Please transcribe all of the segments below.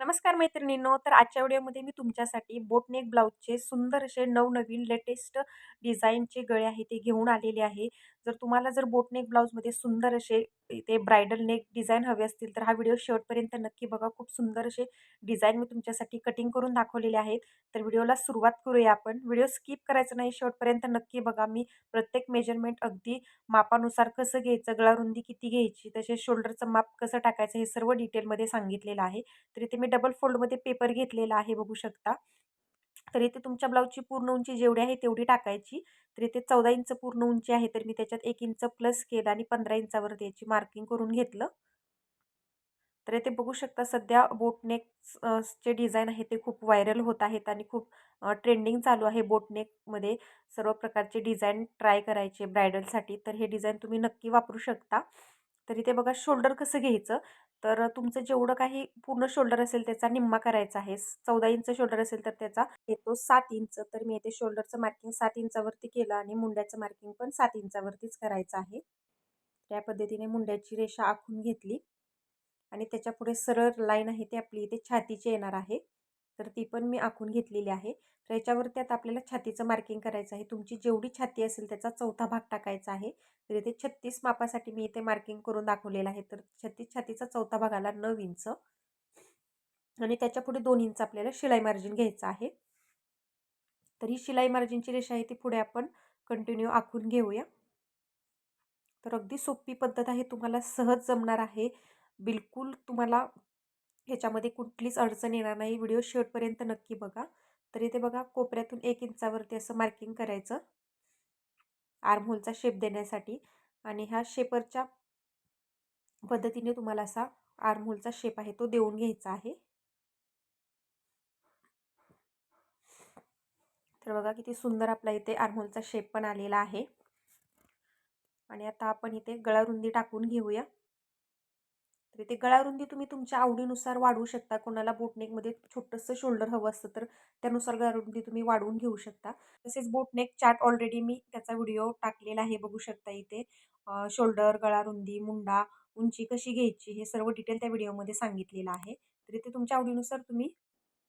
नमस्कार मैत्रिणींनो तर आजच्या व्हिडिओमध्ये मी तुमच्यासाठी बोटनेक ब्लाऊजचे सुंदर असे नवनवीन लेटेस्ट डिझाईनचे गळे आहे ते घेऊन आलेले आहे. जर तुम्हाला जर बोटनेक ब्लाऊजमध्ये सुंदर असे ते ब्रायडल नेक डिझाईन हवे असतील तर हा व्हिडिओ शेवटपर्यंत नक्की बघा. खूप सुंदर असे डिझाईन मी तुमच्यासाठी कटिंग करून दाखवलेले आहेत. तर व्हिडिओला सुरुवात करूया आपण. व्हिडिओ स्किप करायचं नाही शेवटपर्यंत नक्की बघा. मी प्रत्येक मेजरमेंट अगदी मापानुसार कसं घ्यायचं गळारुंदी किती घ्यायची तसेच शोल्डरचं माप कसं टाकायचं हे सर्व डिटेलमध्ये सांगितलेलं आहे. तर इथे मी डबल फोल्डमध्ये पेपर घेतलेला आहे बघू शकता. तर इथे तुमच्या ब्लाऊजची पूर्ण उंची जेवढी आहे तेवढी टाकायची. तर इथे चौदा इंच पूर्ण उंची आहे तर मी त्याच्यात एक इंच प्लस केलं आणि पंधरा इंचावरती याची मार्किंग करून घेतलं. तर इथे बघू शकता सध्या बोटनेक चे डिझाईन आहे ते खूप व्हायरल होत आहेत आणि खूप ट्रेंडिंग चालू आहे बोटनेकमध्ये सर्व प्रकारचे डिझाईन ट्राय करायचे ब्रायडलसाठी तर हे डिझाईन तुम्ही नक्की वापरू शकता. तर इथे बघा शोल्डर कसं घ्यायचं? तर तुमचं जेवढं काही पूर्ण शोल्डर असेल त्याचा निम्मा करायचा आहे. चौदा इंच शोल्डर असेल तर त्याचा येतो सात इंच. तर मी इथे शोल्डरचं मार्किंग सात इंचावरती केलं आणि मुंड्याचं मार्किंग पण सात इंचावरतीच करायचं आहे. त्या पद्धतीने मुंड्याची रेषा आखून घेतली. आणि त्याच्या पुढे सरळ लाईन आहे ती आपली इथे छातीची येणार आहे. तर ती पण मी आखून घेतलेली आहे. तर याच्यावरती आता आपल्याला छातीचं मार्किंग करायचं आहे. तुमची जेवढी छाती असेल त्याचा चौथा भाग टाकायचा आहे. तर इथे छत्तीस मापासाठी मी इथे मार्किंग करून दाखवलेलं आहे. तर छत्तीस छातीचा चौथा भाग आला नऊ इंच. आणि त्याच्या पुढे दोन इंच आपल्याला शिलाई मार्जिन घ्यायचं आहे. तर ही शिलाई मार्जिनची रेषा आहे. ती पुढे आपण कंटिन्यू आखून घेऊया. तर अगदी सोपी पद्धत आहे. तुम्हाला सहज जमणार आहे. बिलकुल तुम्हाला ह्याच्यामध्ये कुठलीच अडचण येणार नाही. व्हिडिओ शेवटपर्यंत नक्की बघा. तर इथे बघा कोपऱ्यातून एक इंचावरती असं मार्किंग करायचं. आर्महोलचा शेप देण्यासाठी. आणि ह्या शेपरच्या पद्धतीने तुम्हाला असा आर्महोलचा शेप आहे तो देऊन घ्यायचा आहे. तर बघा किती सुंदर आपला इथे आर्महोलचा शेप पण आलेला आहे. आणि आता आपण इथे गळारुंदी टाकून घेऊया. तर ते गळारुंदी तुम्ही तुमच्या आवडीनुसार वाढवू शकता. कोणाला बोटनेकमध्ये छोटंसं शोल्डर हवं असतं तर त्यानुसार गळारुंदी तुम्ही वाढवून घेऊ शकता. तसेच बोटनेक चार्ट ऑलरेडी मी त्याचा व्हिडिओ टाकलेला आहे बघू शकता इथे. शोल्डर गळारुंदी मुंडा उंची कशी घ्यायची हे सर्व डिटेल त्या व्हिडिओमध्ये सांगितलेलं आहे. तर इथे तुमच्या आवडीनुसार तुम्ही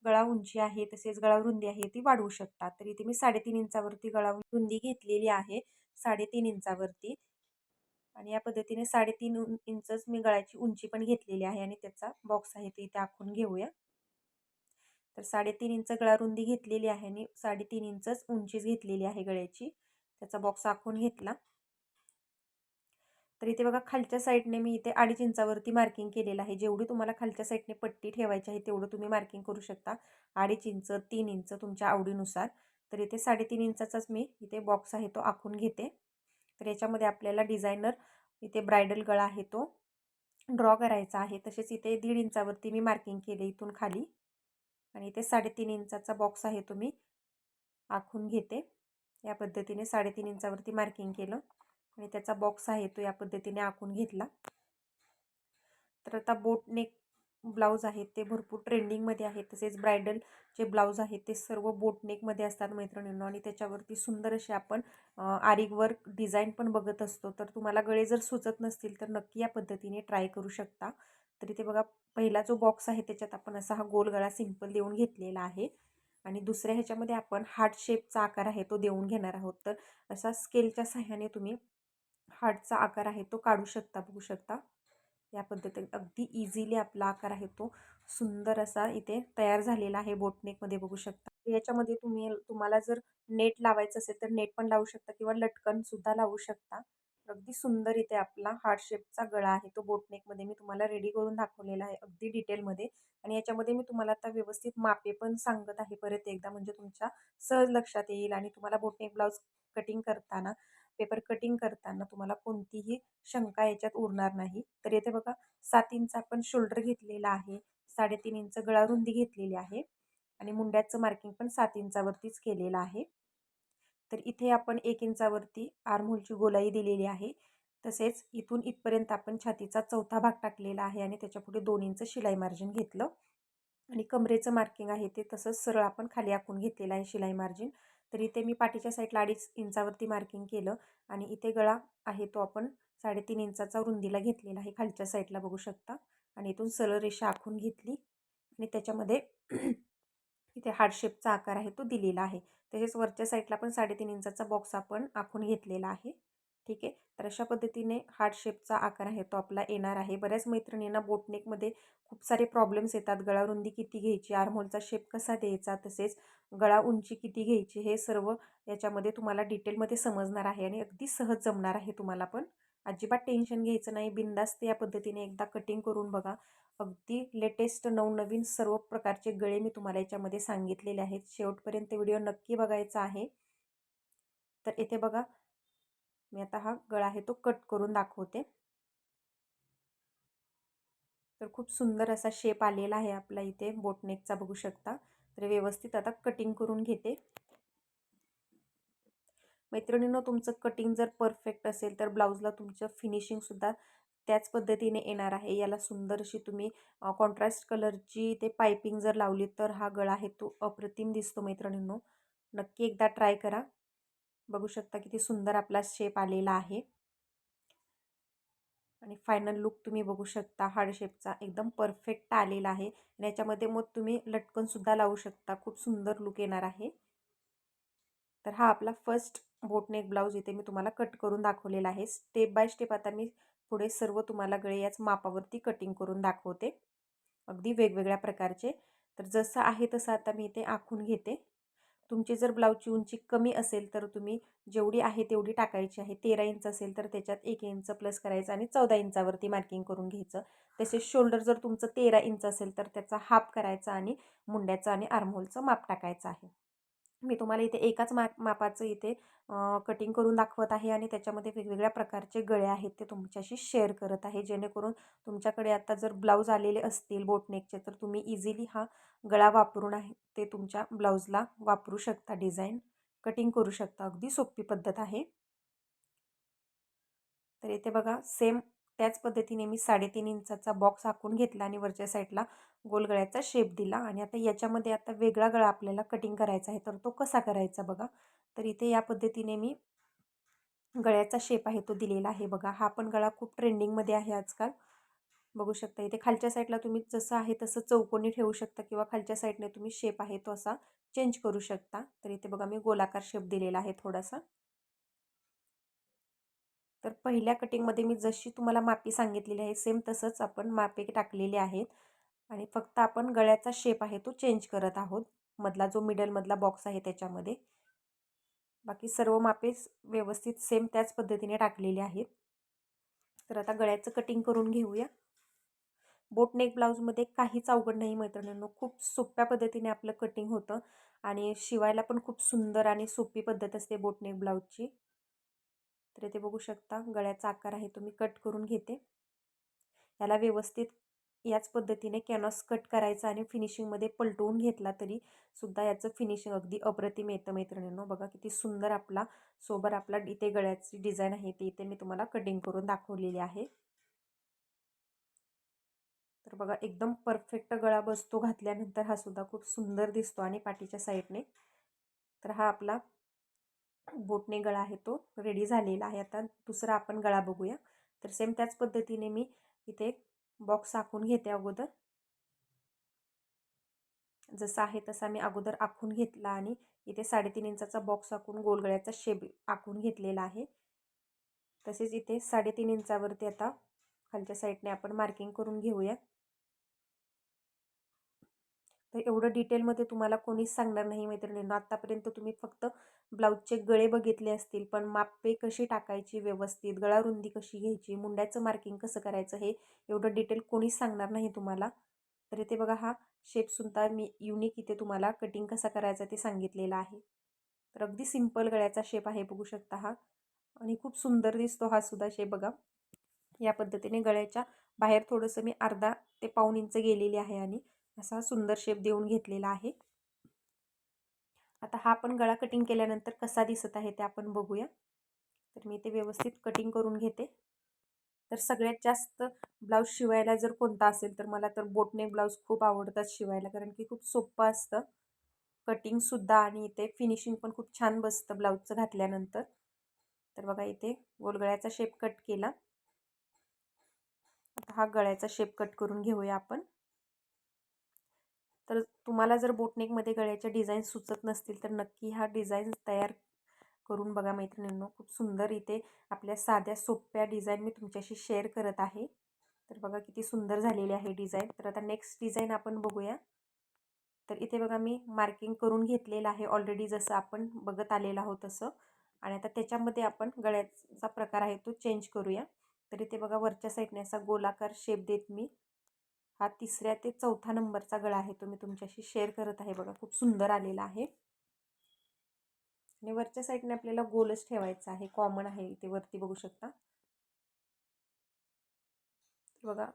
गळा उंची आहे तसेच गळा रुंदी आहे ती वाढवू शकता. तर इथे मी साडेतीन इंचावरती गळा रुंदी घेतलेली आहे. साडेतीन इंचावरती. आणि या पद्धतीने साडेतीन इंचच मी गळ्याची उंची पण घेतलेली आहे आणि त्याचा बॉक्स आहे ते इथे आखून घेऊया. तर साडेतीन इंच गळा रुंदी घेतलेली आहे आणि साडेतीन इंचच उंचीच घेतलेली आहे गळ्याची. त्याचा बॉक्स आखून घेतला. तर इथे बघा खालच्या साईडने मी इथे अडीच इंचावरती मार्किंग केलेलं आहे. जेवढी तुम्हाला खालच्या साईडने पट्टी ठेवायची आहे तेवढं तुम्ही मार्किंग करू शकता. अडीच इंच तीन इंच तुमच्या आवडीनुसार. तर इथे साडेतीन इंचाचाच मी इथे बॉक्स आहे तो आखून घेते. तर याच्यामध्ये आपल्याला डिझायनर इथे ब्रायडल गळा आहे तो. ड्रॉ करायचा आहे. तसेच इथे दीड इंचावरती मी मार्किंग केले इथून खाली. आणि इथे साडेतीन इंचाचा बॉक्स आहे तो मी आखून घेते. या पद्धतीने साडेतीन इंचावरती मार्किंग केलं. आणि त्याचा बॉक्स आहे तो या पद्धतीने आखून घेतला. तर आता बोट नेक ब्लाऊज आहेत ते भरपूर ट्रेंडिंगमध्ये आहेत. तसेच ब्रायडल जे ब्लाऊज आहेत ते सर्व बोटनेकमध्ये असतात मैत्रिणींनो. आणि त्याच्यावरती सुंदर असे आपण आरिक वर्क डिझाईन पण बघत असतो. तर तुम्हाला गळे जर सुचत नसतील तर नक्की या पद्धतीने ट्राय करू शकता. तरी ते बघा पहिला जो बॉक्स आहे त्याच्यात आपण असा हा गोल गळा सिंपल देऊन घेतलेला आहे. आणि दुसऱ्या ह्याच्यामध्ये आपण हार्ट शेपचा आकार आहे तो देऊन घेणार आहोत. तर असा स्केलच्या सहाय्याने तुम्ही हार्टचा आकार आहे तो काढू शकता बघू शकता. या पद्धतीने अगदी इझिली आपला आकार आहे तो सुंदर असा इथे तयार झालेला आहे बोटनेकमध्ये बघू शकता. याच्यामध्ये तुम्ही तुम्हाला जर नेट लावायचं असेल तर नेट पण लावू शकता किंवा लटकन सुद्धा लावू शकता. अगदी सुंदर इथे आपला हार्ट शेपचा गळा आहे तो बोटनेकमध्ये मी तुम्हाला रेडी करून दाखवलेला आहे अगदी डिटेलमध्ये आणि याच्यामध्ये मी तुम्हाला आता व्यवस्थित मापे पण सांगत आहे परत एकदा म्हणजे तुमच्या सहज लक्षात येईल आणि तुम्हाला बोटनेक ब्लाऊज कटिंग करताना पेपर कटिंग करताना तुम्हाला कोणतीही शंका याच्यात उरणार नाही. तर येथे बघा सात इंच आपण शोल्डर घेतलेला आहे साडेतीन इंच गळा रुंदी घेतलेली आहे आणि मुंड्याचं मार्किंग पण सात इंचावरतीच केलेलं आहे. तर इथे आपण एक इंचावरती आर्महोलची गोलाई दिलेली आहे. तसेच इथून इथपर्यंत आपण छातीचा चौथा भाग टाकलेला आहे आणि त्याच्यापुढे दोन इंच शिलाई मार्जिन घेतलं. आणि कमरेचं मार्किंग आहे ते तसंच सरळ आपण खाली आखून घेतलेलं आहे शिलाई मार्जिन. तर इथे मी पाठीच्या साईडला अडीच इंचावरती मार्किंग केलं आणि इथे गळा आहे तो आपण साडेतीन इंचाचा रुंदीला घेतलेला आहे खालच्या साईडला बघू शकता. आणि इथून सरळ रेषा आखून घेतली आणि त्याच्यामध्ये इथे हार्ट शेपचा आकार आहे तो दिलेला आहे. तसेच वरच्या साईडला पण साडेतीन इंचाचा बॉक्स आपण आखून घेतलेला आहे. ठीक आहे? तर अशा पद्धतीने हार्ट शेपचा आकार आहे तो आपला येणार आहे. बऱ्याच मैत्रिणींना बोटनेकमध्ये खूप सारे प्रॉब्लेम्स येतात. गळा रुंदी किती घ्यायची आरमोलचा शेप कसा द्यायचा तसेच गळा उंची किती घ्यायची हे सर्व याच्यामध्ये तुम्हाला डिटेलमध्ये समजणार आहे आणि अगदी सहज जमणार आहे तुम्हाला पण. अजिबात टेन्शन घ्यायचं नाही. बिंदास्त या पद्धतीने एकदा कटिंग करून बघा. अगदी लेटेस्ट नवनवीन सर्व प्रकारचे गळे मी तुम्हाला याच्यामध्ये सांगितलेले आहेत. शेवटपर्यंत व्हिडिओ नक्की बघायचा आहे. तर येथे बघा मी आता हा गळा आहे तो कट करून दाखवते. तर खूप सुंदर असा शेप आलेला आहे आपला इथे बोटनेकचा बघू शकता. तर व्यवस्थित आता कटिंग करून घेते. मैत्रिणीनं तुमचं कटिंग जर परफेक्ट असेल तर ब्लाऊजला तुमचं फिनिशिंगसुद्धा त्याच पद्धतीने येणार आहे. याला सुंदर अशी तुम्ही कॉन्ट्रास्ट कलरची ते पायपिंग जर लावली तर हा गळा आहे तो अप्रतिम दिसतो मैत्रिणींनो. नक्की एकदा ट्राय करा. बघू शकता किती सुंदर आपला शेप आलेला आहे. आणि फायनल लुक तुम्ही बघू शकता हार्ड शेपचा एकदम परफेक्ट आलेला आहे. आणि याच्यामध्ये मग तुम्ही लटकनसुद्धा लावू शकता खूप सुंदर लुक येणार आहे. तर हा आपला फर्स्ट बोटनेक ब्लाऊज इथे मी तुम्हाला कट करून दाखवलेला आहे. स्टेप बाय स्टेप आता मी पुढे सर्व तुम्हाला गळे याच मापावरती कटिंग करून दाखवते. अगदी वेगवेगळ्या प्रकारचे. तर जसं आहे तसं आता मी इथे आखून घेते. तुमची जर ब्लाऊजची उंची कमी असेल तर तुम्ही जेवढी आहे तेवढी टाकायची आहे. तेरा इंच असेल तर त्याच्यात एक इंच प्लस करायचं आणि चौदा इंचावरती मार्किंग करून घ्यायचं. तसेच शोल्डर जर तुमचं तेरा इंच असेल तर त्याचा हाफ करायचा आणि मुंड्याचं आणि आर्महोलचं माप टाकायचं आहे. मी तुम्हाला इथे एकाच मा मापाचं इथे कटिंग करून दाखवत आहे आणि त्याच्यामध्ये वेगवेगळ्या प्रकारचे गळे आहेत ते तुमच्याशी शेअर करत आहे. जेणेकरून तुमच्याकडे आता जर ब्लाऊज आलेले असतील बोटनेकचे तर तुम्ही इझिली हा गळा वापरून आहे ते तुमच्या ब्लाऊजला वापरू शकता. डिझाईन कटिंग करू शकता. अगदी सोपी पद्धत आहे. तर इथे बघा सेम त्याच पद्धतीने मी साडेतीन इंचाचा बॉक्स आखून घेतला आणि वरच्या साईडला गोलगळ्याचा शेप दिला आणि आता याच्यामध्ये आता वेगळा गळा आपल्याला कटिंग करायचा आहे. तर तो कसा करायचा बघा. तर इथे या पद्धतीने मी गळ्याचा शेप आहे तो दिलेला आहे बघा. हा पण गळा खूप ट्रेंडिंगमध्ये आहे आजकाल. बघू शकता इथे खालच्या साईडला तुम्ही जसं आहे तसं चौकोनी ठेवू शकता किंवा खालच्या साईडने तुम्ही शेप आहे तो असा चेंज करू शकता. तर इथे बघा मी गोलाकार शेप दिलेला आहे थोडासा. तर पहिल्या कटिंगमध्ये मी जशी तुम्हाला मापी सांगितलेली आहे सेम तसंच आपण मापे टाकलेले आहेत. आणि फक्त आपण गळ्याचा शेप आहे तो चेंज करत आहोत. मधला जो मिडलमधला बॉक्स आहे त्याच्यामध्ये. बाकी सर्व मापे व्यवस्थित सेम त्याच पद्धतीने टाकलेले आहेत. तर आता गळ्याचं कटिंग करून घेऊया. बोटनेक ब्लाऊजमध्ये काहीच अवघड नाही मैत्रिणींनो. खूप सोप्या पद्धतीने आपलं कटिंग होतं. आणि शिवायला पण खूप सुंदर आणि सोपी पद्धत असते बोटनेक ब्लाऊजची तर इथे बघू शकता गळ्याचा आकार आहे तो मी कट करून घेते. याला व्यवस्थित याच पद्धतीने कॅनॉस कट करायचा आणि फिनिशिंगमध्ये पलटवून घेतला तरी सुद्धा याचं फिनिशिंग अगदी अप्रतिम येतं मैत्रिणींनो. बघा किती सुंदर आपला सोबर आपला इथे गळ्याची डिझाईन आहे ती इथे मी तुम्हाला कटिंग करून दाखवलेली आहे. तर बघा एकदम परफेक्ट गळा बसतो घातल्यानंतर हा सुद्धा खूप सुंदर दिसतो आणि पाठीच्या साईडने तर हा आपला बोटने गळा आहे तो रेडी झालेला आहे. आता दुसरा आपण गळा बघूया. तर सेम त्याच पद्धतीने मी इथे बॉक्स आखून घेते अगोदर. जसा आहे तसा मी अगोदर आखून घेतला आणि इथे साडेतीन इंचाचा बॉक्स आखून गोलगळ्याचा शेप आखून घेतलेला आहे. तसेच इथे साडेतीन इंचावरती आता खालच्या साईडने आपण मार्किंग करून घेऊया. तर एवढं डिटेलमध्ये तुम्हाला कोणीच सांगणार नाही मैत्रिणींना. आत्तापर्यंत तुम्ही फक्त ब्लाऊजचे गळे बघितले असतील पण मापे कशी टाकायची व्यवस्थित गळा रुंदी कशी घ्यायची मुंड्याचं मार्किंग कसं करायचं हे एवढं डिटेल कोणीच सांगणार नाही तुम्हाला. तर इथे बघा हा शेपसुद्धा मी युनिक इथे तुम्हाला कटिंग कसा करायचा ते सांगितलेलं आहे. तर अगदी सिंपल गळ्याचा शेप आहे बघू शकता हा. आणि खूप सुंदर दिसतो हा सुद्धा शेप बघा. या पद्धतीने गळ्याच्या बाहेर थोडंसं मी अर्धा ते पाऊन इंच गेलेली आहे आणि असा सुंदर शेप देऊन घेतलेला आहे. आता हा पण गळा कटिंग केल्यानंतर कसा दिसत आहे ते आपण बघूया. तर मी ते व्यवस्थित कटिंग करून घेते. तर सगळ्यात जास्त ब्लाऊज शिवायला जर कोणता असेल तर मला तर बोटने ब्लाऊज खूप आवडतात शिवायला कारण की खूप सोपं असतं. कटिंगसुद्धा आणि इथे फिनिशिंग पण खूप छान बसतं ब्लाऊजचं घातल्यानंतर. तर बघा इथे गोलगळ्याचा शेप कट केला. आता हा गळ्याचा शेप कट करून घेऊया आपण. तर तुम्हाला जर बोटनेकमध्ये गळ्याच्या डिझाईन सुचत नसतील तर नक्की ह्या डिझाईन्स तयार करून बघा मैत्रिणींनो. खूप सुंदर इथे आपल्या साध्या सोप्या डिझाईन मी तुमच्याशी शेअर करत आहे. तर बघा किती सुंदर झालेली आहे डिझाईन. तर आता नेक्स्ट डिझाईन आपण बघूया. तर इथे बघा मी मार्किंग करून घेतलेलं आहे ऑलरेडी जसं आपण बघत आलेलं आहोत तसं. आणि आता त्याच्यामध्ये आपण गळ्याचा प्रकार आहे तो चेंज करूया. तर इथे बघा वरच्या साईडने असा गोलाकार शेप देत मी. हा तिसऱ्या ते चौथा नंबरचा गळा आहे तो मी तुमच्याशी शेअर करत आहे बघा. खूप सुंदर आलेला आहे. आणि वरच्या साईडने आपल्याला गोलच ठेवायचा आहे. कॉमन आहे इथे वरती बघू शकता. बघा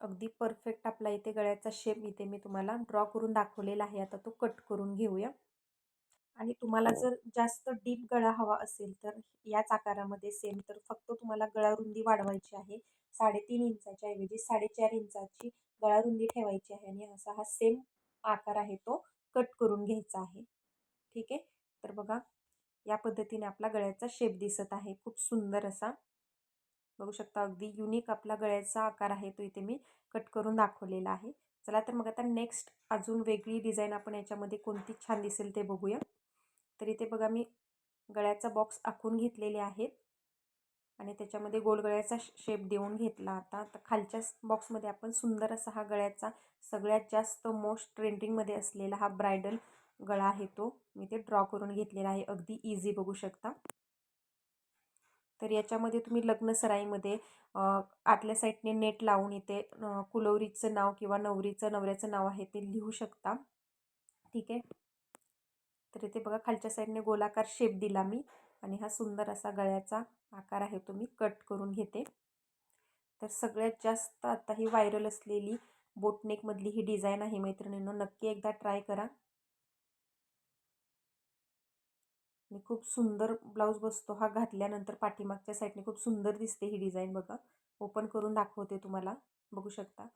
अगदी परफेक्ट आपला इथे गळ्याचा शेप इथे मी तुम्हाला ड्रॉ करून दाखवलेला आहे. आता तो कट करून घेऊया. आणि तुम्हाला जर जास्त डीप गळा हवा असेल तर याच आकारामध्ये सेम तर फक्त तुम्हाला गळा रुंदी वाढवायची आहे. साडेतीन इंचाच्या ऐवजी साडेचार इंचाची गळारुंदी ठेवायची आहे आणि असा हा सेम आकार आहे तो कट करून घ्यायचा आहे. ठीक आहे? तर बघा या पद्धतीने आपला गळ्याचा शेप दिसत आहे. खूप सुंदर असा. बघू शकता अगदी युनिक आपला गळ्याचा आकार आहे तो इथे मी कट करून दाखवलेला आहे. चला तर मग आता नेक्स्ट अजून वेगळी डिझाईन आपण याच्यामध्ये कोणती छान दिसेल ते बघूया. तर इथे बघा मी गळ्याचा बॉक्स आखून घेतलेले आहेत. आणि त्याच्यामध्ये गोलगळ्याचा शेप देऊन घेतला आता. तर खालच्या बॉक्समध्ये आपण सुंदर असा हा गळ्याचा सगळ्यात जास्त मोस्ट ट्रेंडिंगमध्ये असलेला हा ब्रायडल गळा आहे तो. मी ते ड्रॉ करून घेतलेला आहे. अगदी इझी बघू शकता. तर याच्यामध्ये तुम्ही लग्न सराईमध्ये आतल्या साईडने नेट लावून इथे कुलवरीचं नाव किंवा नवरीचं नवऱ्याचं नाव आहे ते लिहू शकता. ठीक आहे? तर इथे बघा खालच्या साईडने गोलाकार शेप दिला मी. आणि हा सुंदर असा गळ्याचा आकार आहे तो मी कट करून घेते. तर सगळ्यात जास्त आता ही व्हायरल असलेली बोटनेकमधली ही डिझाईन आहे मैत्रिणींनो नक्की एकदा ट्राय करा. आणि खूप सुंदर ब्लाऊज बसतो हा घातल्यानंतर पाठीमागच्या साईडने खूप सुंदर दिसते ही डिझाईन बघा. ओपन करून दाखवते तुम्हाला बघू शकता.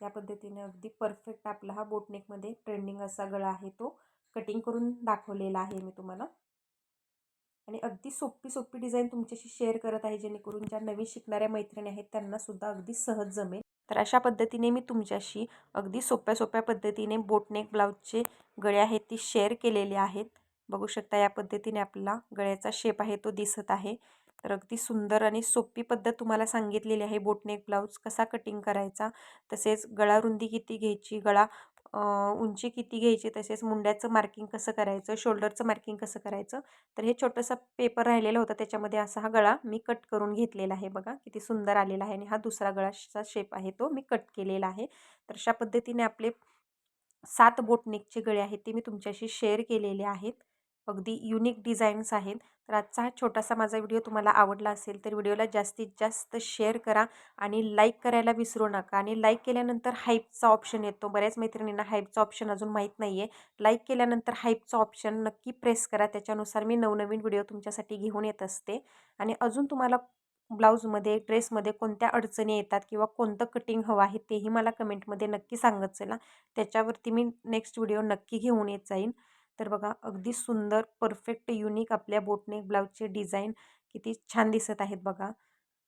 या पद्धतीने अगदी परफेक्ट आपला हा बोटनेकमध्ये ट्रेंडिंग असा गळा आहे तो. कटिंग करून दाखवलेला आहे मी तुम्हाला. आणि अगदी सोपी सोपी डिझाईन तुमच्याशी शेअर करत आहे जेणेकरून ज्या नवीन शिकणाऱ्या मैत्रिणी आहेत त्यांनासुद्धा अगदी सहज जमेल. तर अशा पद्धतीने मी तुमच्याशी अगदी सोप्या सोप्या पद्धतीने बोटनेक ब्लाऊजचे गळे आहेत ती शेअर केलेले आहेत. बघू शकता या पद्धतीने आपला गळ्याचा शेप आहे तो दिसत आहे. तर अगदी सुंदर आणि सोपी पद्धत तुम्हाला सांगितलेली आहे बोटनेक ब्लाऊज कसा कटिंग करायचा तसेच गळा रुंदी किती घ्यायची गळा उंची किती घ्यायची तसेच मुंड्याचं मार्किंग कसं करायचं शोल्डरचं मार्किंग कसं करायचं तर हे छोटंसं पेपर राहिलेलं होतं त्याच्यामध्ये असा हा गळा मी कट करून घेतलेला आहे बघा किती सुंदर आलेला आहे आणि हा दुसरा गळाचा शेप आहे तो मी कट केलेला आहे. तर अशा पद्धतीने आपले सात बोटनेकचे गळे आहेत ते मी तुमच्याशी शेअर केलेले आहेत. अगदी युनिक डिझाईन्स आहेत. तर आजचा हा छोटासा माझा व्हिडिओ तुम्हाला आवडला असेल तर व्हिडिओला जास्तीत जास्त शेअर करा आणि लाईक करायला विसरू नका. आणि लाईक केल्यानंतर हाईपचा ऑप्शन येतो. बऱ्याच मैत्रिणींना हाईपचा ऑप्शन अजून माहीत नाही आहे लाईक केल्यानंतर हाईपचा ऑप्शन नक्की प्रेस करा. त्याच्यानुसार मी नवनवीन व्हिडिओ तुमच्यासाठी घेऊन येत असते. आणि अजून तुम्हाला ब्लाऊजमध्ये ड्रेसमध्ये कोणत्या अडचणी येतात किंवा कोणतं कटिंग हवं आहे तेही मला कमेंटमध्ये नक्की सांगत चला. त्याच्यावरती मी नेक्स्ट व्हिडिओ नक्की घेऊन येत जाईन. तर बघा अगदी सुंदर परफेक्ट युनिक आपल्या बोटनेक ब्लाऊजचे डिझाईन किती छान दिसत आहेत बघा.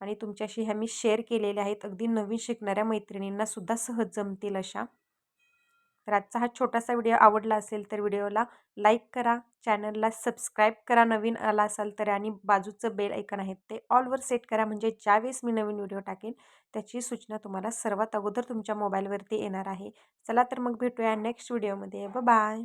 आणि तुमच्याशी ह्या मी शेअर केलेल्या आहेत. अगदी नवीन शिकणाऱ्या मैत्रिणींना सुद्धा सहज जमतील अशा. तर आजचा हा छोटासा व्हिडिओ आवडला असेल तर व्हिडिओला लाईक करा चॅनलला सबस्क्राईब करा नवीन आला असाल तर आणि बाजूचं बेल ऐकन आहेत ते ऑलवर सेट करा. म्हणजे ज्यावेळेस मी नवीन व्हिडिओ टाकेन त्याची सूचना तुम्हाला सर्वात अगोदर तुमच्या मोबाईलवरती येणार आहे. चला तर मग भेटूया नेक्स्ट व्हिडिओमध्ये. ब बाय.